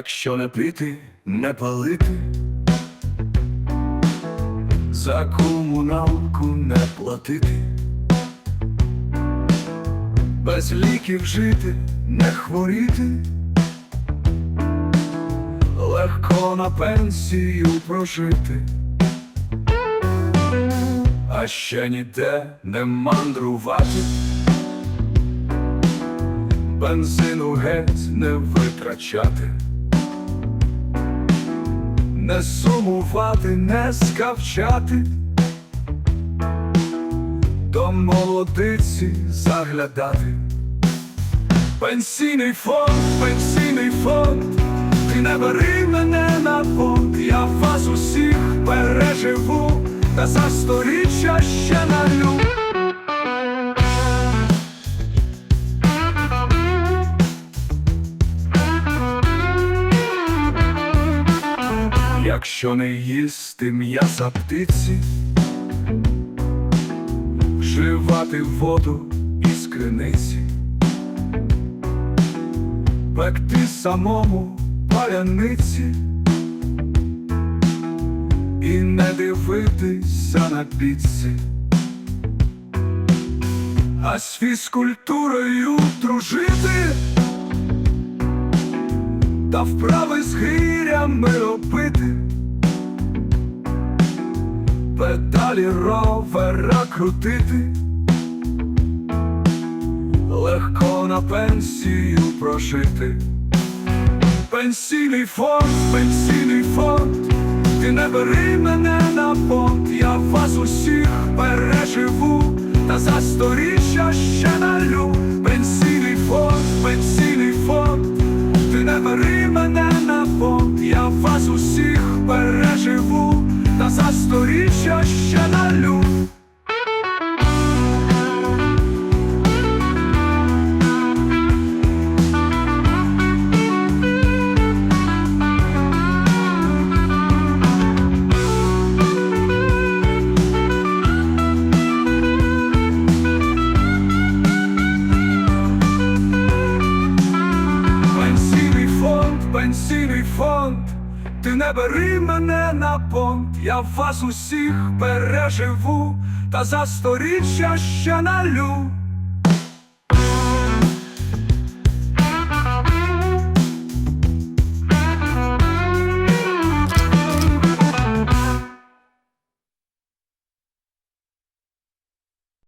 Якщо не пити, не палити, за комуналку не платити, без ліків жити, не хворіти, легко на пенсію прожити, а ще ніде не мандрувати. Бензину геть не витрачати, не сумувати, не скавчати, до молодиці заглядати. Пенсійний фонд, пенсійний фонд, ти не бери мене на понт, я вас усіх переживу, та за сторіччя ще налю. Якщо не їсти м'яса птиці, вживати воду із криниці, пекти самому паляниці. І не дивитися на піці, а з фізкультурою дружити та вправи з гирями робити, педалі ровера крутити, легко на пенсію прожити. Пенсійний фонд, пенсійний фонд, ти не бери мене на понт, я вас усіх переживу, та за сторіччя ще налю. Переживу, та за сторіччя ще налю. Пенсійний фонд, пенсійний фонд, ти не бери мене на понт, я вас усіх переживу, та за сторіччя ще налю.